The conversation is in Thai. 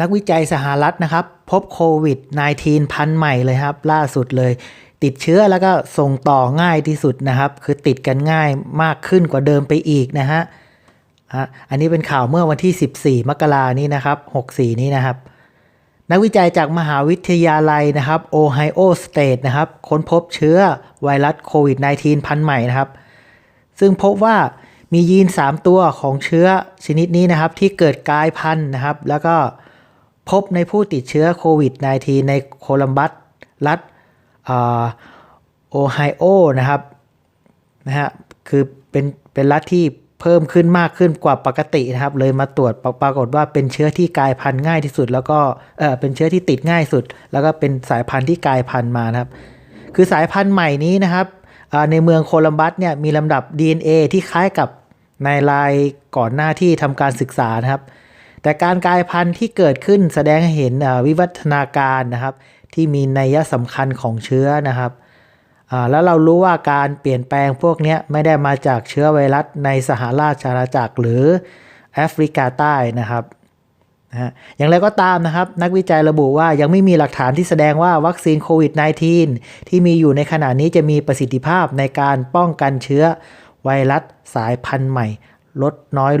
นักวิจัยสหรัฐนะครับ พบโควิด -19 พันใหม่เลยครับ ล่าสุดเลย ติดเชื้อแล้วก็ส่งต่อง่ายที่สุดนะครับ คือติดกันง่ายมากขึ้นกว่าเดิมไปอีกนะฮะอันนี้เป็นข่าวเมื่อวันที่ 14 มกรานี้นะครับ 64 นี้นะครับ นักวิจัยจากมหาวิทยาลัยนะครับโอไฮโอสเตทนะครับ ค้นพบเชื้อไวรัสโควิด -19 พันใหม่นะครับ ซึ่งพบว่ามียีน 3 ตัวของเชื้อชนิดนี้นะครับ ที่เกิดกลายพันธุ์นะครับ แล้วก็ พบในผู้ติดเชื้อโควิด -19 ในโคลัมบัสรัฐโอไฮโอนะครับนะฮะคือเป็นเป็นรัฐที่เพิ่มขึ้นมากขึ้นกว่าปกตินะครับ เลยมาตรวจปรปรากฏว่าเป็นเชื้อที่กลายพันธุ์ง่ายที่สุด แล้วก็เออเป็นเชื้อที่ติดง่ายสุด แล้วก็เป็นสายพันธุ์ที่กลายพันธุ์มานะครับ คือสายพันธุ์ใหม่นี้นะครับในเมืองโคลัมบัสเนี่ยมีลำดับ DNA ที่คล้ายกับในรายก่อนหน้าที่ทำการศึกษานะครับ แต่การกลายพันธุ์ที่เกิดขึ้นแสดงให้เห็นวิวัฒนาการนะครับ ที่มีนัยสำคัญของเชื้อนะครับแล้วเรารู้ว่าการเปลี่ยนแปลงพวกนี้ไม่ได้มาจากเชื้อไวรัสในสหราชอาณาจักรหรือแอฟริกาใต้นะครับนะอย่างไรก็ตามนะครับ นักวิจัยระบุว่ายังไม่มีหลักฐานที่แสดงว่าวัคซีนโควิด -19 ที่มีอยู่ในขณะนี้จะมีประสิทธิภาพในการป้องกันเชื้อไวรัสสายพันธุ์ใหม่ ลดน้อยลง